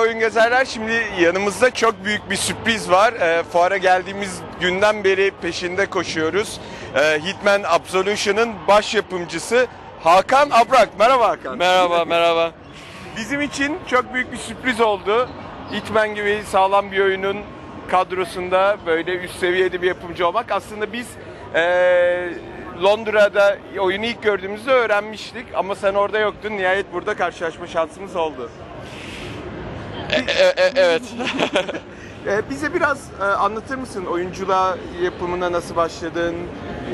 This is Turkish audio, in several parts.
oyun gezerler. Şimdi yanımızda çok büyük bir sürpriz var. Ee, fuara geldiğimiz günden beri peşinde koşuyoruz. Ee, Hitman Absolution'ın baş yapımcısı Hakan Abrak. Merhaba Hakan. Merhaba, merhaba. Bizim için çok büyük bir sürpriz oldu. Hitman gibi sağlam bir oyunun kadrosunda böyle üst seviyede bir yapımcı olmak. Aslında biz eee, Londra'da oyunu ilk gördüğümüzde öğrenmiştik ama sen orada yoktun. Nihayet burada karşılaşma şansımız oldu. E- e- evet. Ee, bize biraz e, anlatır mısın oyunculuğa yapımına nasıl başladın?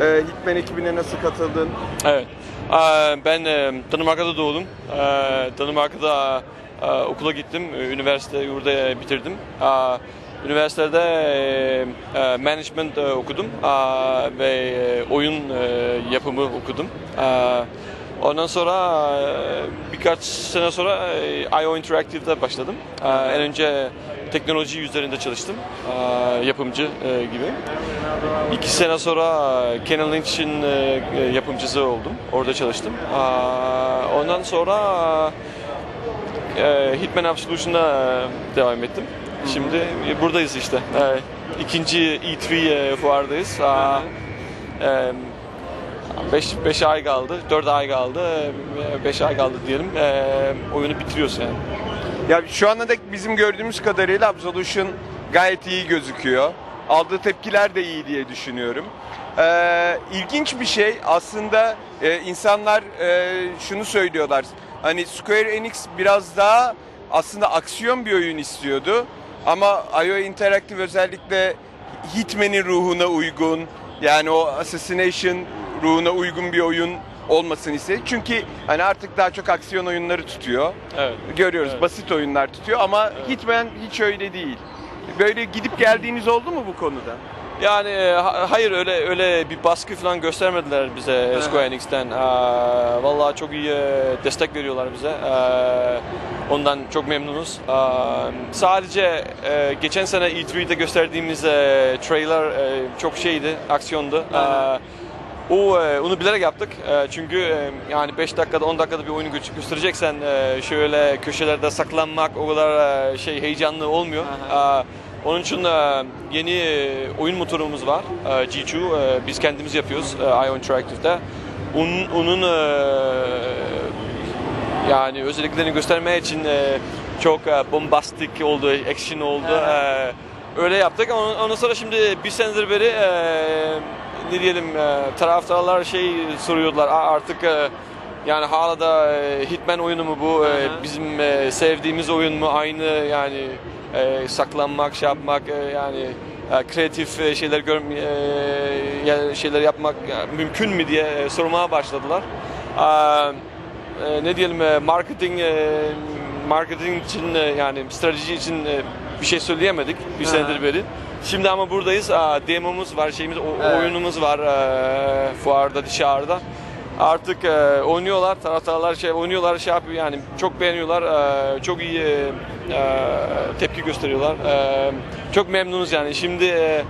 E, Hitman ekibine nasıl katıldın? evet. Ben e, Danimarka'da doğdum. Ee, Danimarka'da e, okula gittim. Ee, Üniversite burada e, bitirdim. Üniversitede e, e, management e, okudum ve e, oyun e, yapımı okudum. Ondan sonra e, birkaç sene sonra e, IO Interactive'da başladım. Aa, En önce teknoloji üzerinde çalıştım, yapımcı e, gibi. İki sene sonra Canon Lynch'in e, e, yapımcısı oldum. Orada çalıştım. Ondan sonra e, Hitman Absolution'da e, devam ettim. Şimdi e, buradayız işte. E, İkinci E3 e, fuardayız. 5 5 ay kaldı, 4 ay kaldı, 5 ay kaldı diyelim. E, oyunu bitiriyoruz yani. Ya şu ana dek bizim gördüğümüz kadarıyla Absolution gayet iyi gözüküyor. Aldığı tepkiler de iyi diye düşünüyorum. Ee, ilginç bir şey aslında e, insanlar e, şunu söylüyorlar. Hani Square Enix biraz daha aslında aksiyon bir oyun istiyordu. Ama IO Interactive özellikle Hitman'in ruhuna uygun yani o Assassination ruhuna uygun bir oyun olmasını istedi. Çünkü hani artık daha çok aksiyon oyunları tutuyor Evet. görüyoruz. Evet. Basit oyunlar tutuyor ama Hitman hiç öyle değil. Böyle gidip geldiğiniz oldu mu bu konuda? Yani e, ha- hayır öyle öyle bir baskı falan göstermediler bize Square Enix'ten. Vallahi çok iyi e, destek veriyorlar bize. Ondan çok memnunuz. Sadece e, geçen sene E3'de gösterdiğimiz e, trailer e, çok şeydi, aksiyondu. Aa, o e, onu bilerek yaptık. E, çünkü e, yani 5 dakikada 10 dakikada bir oyunu gö- göstereceksen e, şöyle köşelerde saklanmak o kadar e, şey heyecanlı olmuyor. Aa, onun için e, yeni e, oyun motorumuz var. E, G2. E, biz kendimiz yapıyoruz e, IO Interactive'da. Onun, onun e, yani özelliklerini göstermeye için e, çok e, bombastik oldu, action oldu. E, öyle yaptık. Ondan ondan sonra şimdi bir senedir beri e, ne diyelim e, taraftarlar şey soruyorlar "Aa, artık e, yani hala da e, Hitman oyunu mu bu? E, bizim e, sevdiğimiz oyun mu? Aynı yani e, saklanmak, şey yapmak e, yani e, kreatif e, şeyler görm e, yani şeyler yapmak e, mümkün mü diye e, sormaya başladılar. Aa, e, ne diyelim e, marketing e, marketing için e, yani strateji için e, bir şey söyleyemedik bir senedir beri. Şimdi ama buradayız. Aa, demomuz var, şeyimiz, o- Evet. oyunumuz var e, fuarda dışarıda. Artık e, oynuyorlar, taraftarlar şey oynuyorlar, şey yapıyor yani çok beğeniyorlar, e, çok iyi e, tepki gösteriyorlar. E, çok memnunuz yani. Şimdi e,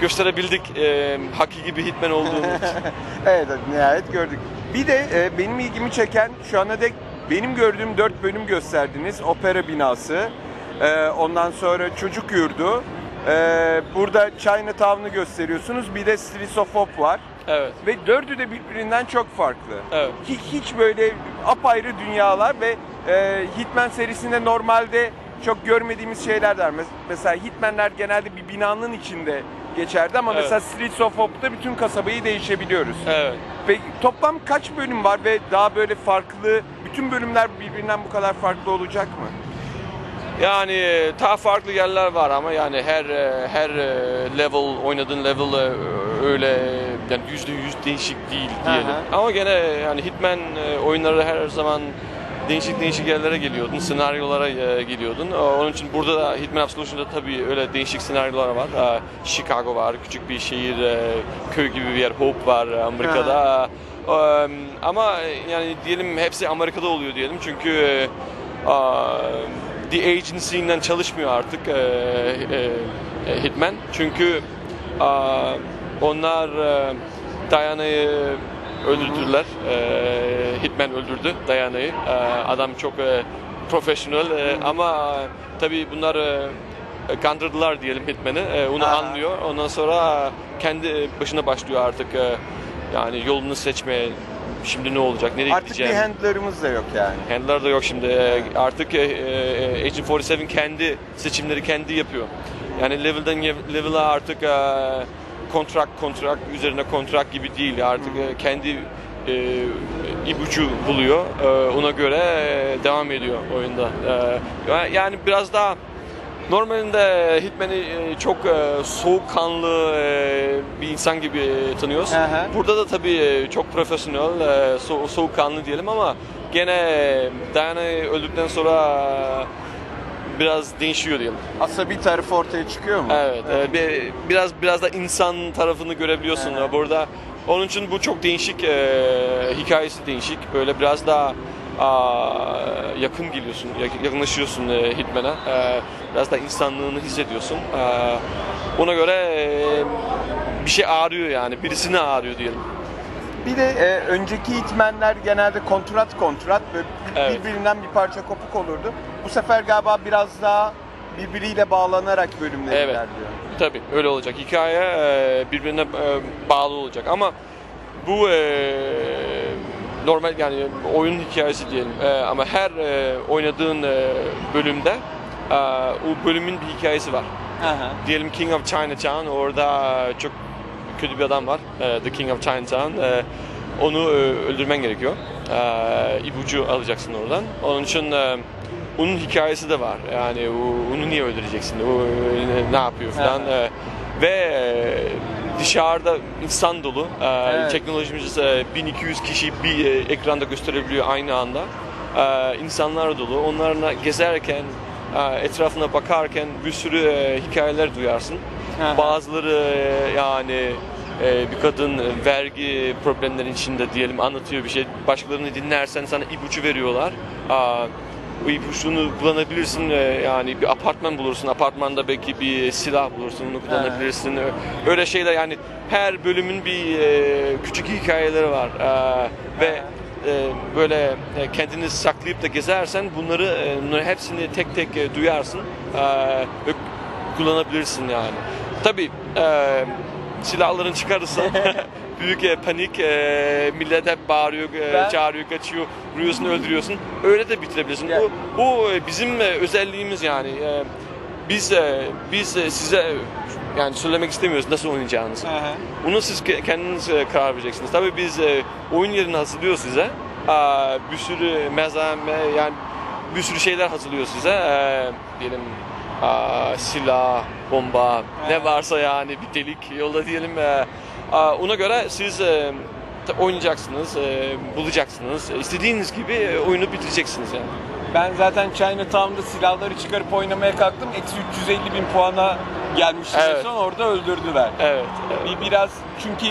gösterebildik e, hakiki bir hitman olduğunu. Evet nihayet gördük. Bir de e, benim ilgimi çeken şu ana dek benim gördüğüm dört bölüm gösterdiniz. Opera binası, e, ondan sonra çocuk yurdu, e, burada Chinatown'u gösteriyorsunuz. Bir de Streets of Hope var. evet. Ve dördü de birbirinden çok farklı. Evet. Hiç, hiç böyle apayrı dünyalar ve e, Hitman serisinde normalde çok görmediğimiz şeyler. Mes- Mesela Hitman'ler genelde bir binanın içinde geçerdi ama Evet. mesela Streets of Hope'da bütün kasabayı değişebiliyoruz. Evet. Peki toplam kaç bölüm var ve daha böyle farklı, bütün bölümler birbirinden bu kadar farklı olacak mı? Yani daha farklı yerler var ama yani her e, her e, level oynadığın level e, öyle yani yüzde yüz değişik değil diyelim. Aha. Ama gene yani Hitman oyunları her zaman değişik değişik yerlere geliyordun, senaryolara e, geliyordun. E, Onun için burada da Hitman Absolution'da tabii öyle değişik senaryolar var. E, Chicago var, küçük bir şehir, e, köy gibi bir yer, Hope var Amerika'da. E, Ama yani diyelim hepsi Amerika'da oluyor diyelim çünkü e, The Agency'den çalışmıyor artık e, e, e, Hitman. Çünkü e, onlar e, Diana'yı öldürdüler. E, Hitman öldürdü Diana'yı. E, adam çok e, profesyonel e, ama e, tabii bunlar e, kandırdılar diyelim Hitman'ı. E, onu Aha. anlıyor. Ondan sonra kendi başına başlıyor artık e, yani yolunu seçmeye. Şimdi ne olacak? Nereye Artık bir gideceğim? handlerımız da yok yani. Handler da yok şimdi. Ee, Artık e, e, Agent 47 kendi seçimleri kendi yapıyor. Yani level'dan ye- level'a artık e, kontrak kontrak üzerine kontrak gibi değil. Artık e, kendi e, ipucu buluyor. E, ona göre e, devam ediyor oyunda. E, yani biraz daha Normalinde Hitman'i e, çok e, soğukkanlı e, bir insan gibi tanıyoruz. Hı. Burada da tabii çok profesyonel, so- soğukkanlı diyelim ama gene Diana öldükten sonra biraz değişiyor diyelim. Asabi tarafı ortaya çıkıyor mu? Evet, e, bir- biraz biraz da insan tarafını görebiliyorsun hı. burada. Onun için bu çok değişik, hikayesi değişik. Böyle biraz daha aa, yakın geliyorsun, yak- yakınlaşıyorsun e, Hitman'a. E, biraz da insanlığını hissediyorsun. E, ona göre e, bir şey ağrıyor yani, birisini ağrıyor diyelim. Bir de e, önceki hitmenler genelde kontrat kontrat böyle Evet. birbirinden bir parça kopuk olurdu. Bu sefer galiba biraz daha birbiriyle bağlanarak bölümler Evet. ilerliyor. Tabii öyle olacak. Hikaye e, birbirine e, bağlı olacak ama bu e, normal yani oyun hikayesi diyelim E, ama her e, oynadığın e, bölümde e, o bölümün bir hikayesi var. Diyelim King of Chinatown orada çok kötü bir adam var. e, The King of Chinatown. E, onu e, öldürmen gerekiyor. E, ipucu alacaksın oradan. Onun için e, onun hikayesi de var. Yani o- onu niye öldüreceksin? O e, ne yapıyor falan. E, ve dışarıda insan dolu. E, Evet. Teknolojimiz e, 1200 kişi bir e, ekranda gösterebiliyor aynı anda. E, insanlar dolu. Onlarla gezerken, e, etrafına bakarken bir sürü e, hikayeler duyarsın. Aha. Bazıları e, yani e, bir kadın e, vergi problemlerin içinde diyelim anlatıyor bir şey. Başkalarını dinlersen sana ipucu veriyorlar. Aa, bu ipucunu kullanabilirsin e, yani bir apartman bulursun apartmanda belki bir silah bulursun onu kullanabilirsin. Öyle şeyler yani her bölümün bir e, küçük hikayeleri var. Aa, ve e, böyle e, kendini saklayıp da gezersen bunları e, bunları hepsini tek tek e, duyarsın ve kullanabilirsin yani. Tabii e, silahların çıkarırsa büyük e, panik, e, millet hep bağırıyor, e, Ben- çağırıyor, kaçıyor, vuruyorsun, öldürüyorsun. Öyle de bitirebilirsin. Ya- Bu, bu e, bizim e, özelliğimiz yani. E, biz e, biz e, size e, yani söylemek istemiyoruz nasıl oynayacağınızı. Bunu siz ke- kendiniz e, karar vereceksiniz. Tabii biz e, oyun yerini hazırlıyor size. Aa, bir sürü mezame yani bir sürü şeyler hazırlıyor size. Ee, diyelim aa, silah, bomba, ne varsa yani bir delik yolda diyelim. Aa, ona göre siz e, oynayacaksınız, e, bulacaksınız. İstediğiniz gibi e, oyunu bitireceksiniz yani. Ben zaten Chinatown'da silahları çıkarıp oynamaya kalktım. Eksi 350 bin puana gelmiştim en Evet. son orada öldürdüler. Evet. evet. Bir biraz çünkü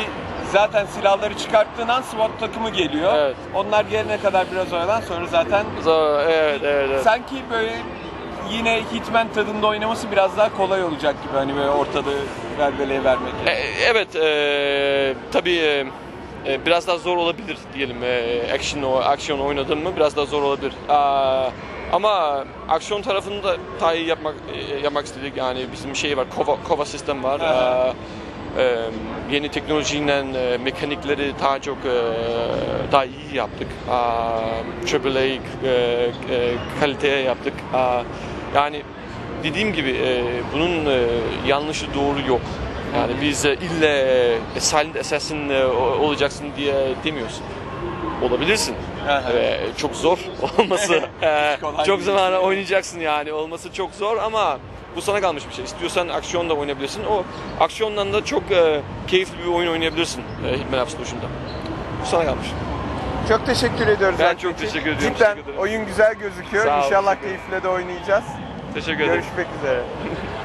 zaten silahları çıkarttığın an SWAT takımı geliyor. Evet. Onlar gelene kadar biraz oyalan sonra zaten Zor, evet, evet, evet. sanki böyle yine Hitman tadında oynaması biraz daha kolay olacak gibi hani böyle ortalığı verveleye vermek. E, Evet, e, tabii e, e, biraz daha zor olabilir diyelim. E, action, aksiyon oynadın mı biraz daha zor olabilir. Aa, ama aksiyon tarafını da daha iyi yapmak e, yapmak istedik. Yani bizim şey var, kova, kova sistem var. Aha. Aa, e, yeni teknolojiyle e, mekanikleri daha çok e, daha iyi yaptık. Aa, AAA e, e, kaliteye yaptık. Aa, yani dediğim gibi e, bunun e, yanlışı doğru yok. Yani biz e, ille e, silent assassin e, olacaksın diye demiyoruz. Olabilirsin. Ve çok zor olması. e, kolay çok değil. zaman oynayacaksın yani. Olması çok zor ama bu sana kalmış bir şey. İstiyorsan aksiyon da oynayabilirsin. O aksiyondan da çok e, keyifli bir oyun oynayabilirsin e, Hitman Absolution'da. Bu sana kalmış. Çok teşekkür ediyoruz. Ben çok teşekkür ediyorum, Cidden teşekkür ederim. oyun güzel gözüküyor. Sağ ol, İnşallah teşekkür keyifle de oynayacağız. Teşekkür ederim. Görüşmek üzere.